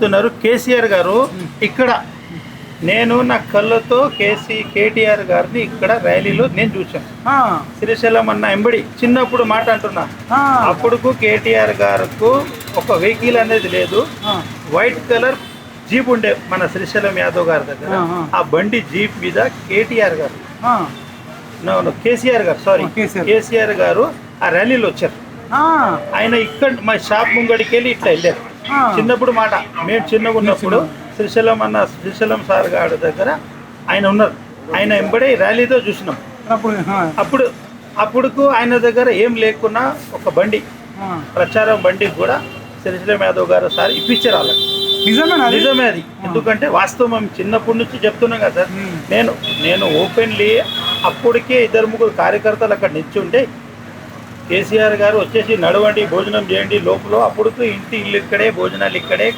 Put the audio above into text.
చెప్తున్నారు. కేసీఆర్ గారు ఇక్కడ నేను నా కళ్ళతో కేసీ కేటీఆర్ గారిని ఇక్కడ ర్యాలీలో నేను చూశాను. శ్రీశైలం అన్న ఎంబడి చిన్నప్పుడు మాట అంటున్నా. అప్పుడుకు కేటీఆర్ గారికి ఒక వెహికల్ అనేది లేదు. వైట్ కలర్ జీప్ ఉండే మన శ్రీశైలం యాదవ్ గారి దగ్గర. ఆ, బండి జీప్ మీద కేటీఆర్ గారు. కేసీఆర్ గారు సారీ. కేసీఆర్. గారు. ఆ ర్యాలీలో వచ్చారు. ఆయన ఇక్కడ మా షాప్ ముంగడికి వెళ్ళి ఇట్లా వెళ్ళారు. చిన్నప్పుడు మాట. మేము చిన్నగా ఉన్నప్పుడు శ్రీశైలం అన్న శ్రీశైలం సార్ గారి దగ్గర ఆయన ఉన్నారు. ఆయన ఎంబడే ర్యాలీతో చూసినాం. అప్పుడు అప్పుడుకు ఆయన దగ్గర ఏం లేకున్నా ఒక బండి. ప్రచారం బండి కూడా శ్రీశైలం యాదవ్ గారు సార్ ఇప్పించారు వాళ్ళకి? నిజమే అది. ఎందుకంటే వాస్తవం చిన్నప్పటి నుంచి చెప్తున్నాం కదా సార్. నేను నేను ఓపెన్లీ అప్పటికే ఇద్దరు ముగ్గురు కార్యకర్తలు అక్కడ నిల్చుంటే కేసీఆర్ గారు వచ్చేసి నడవండి భోజనం చేయండి లోపల అప్పుడు ఇంటి ఇల్లు ఇక్కడే భోజనాలు ఇక్కడే.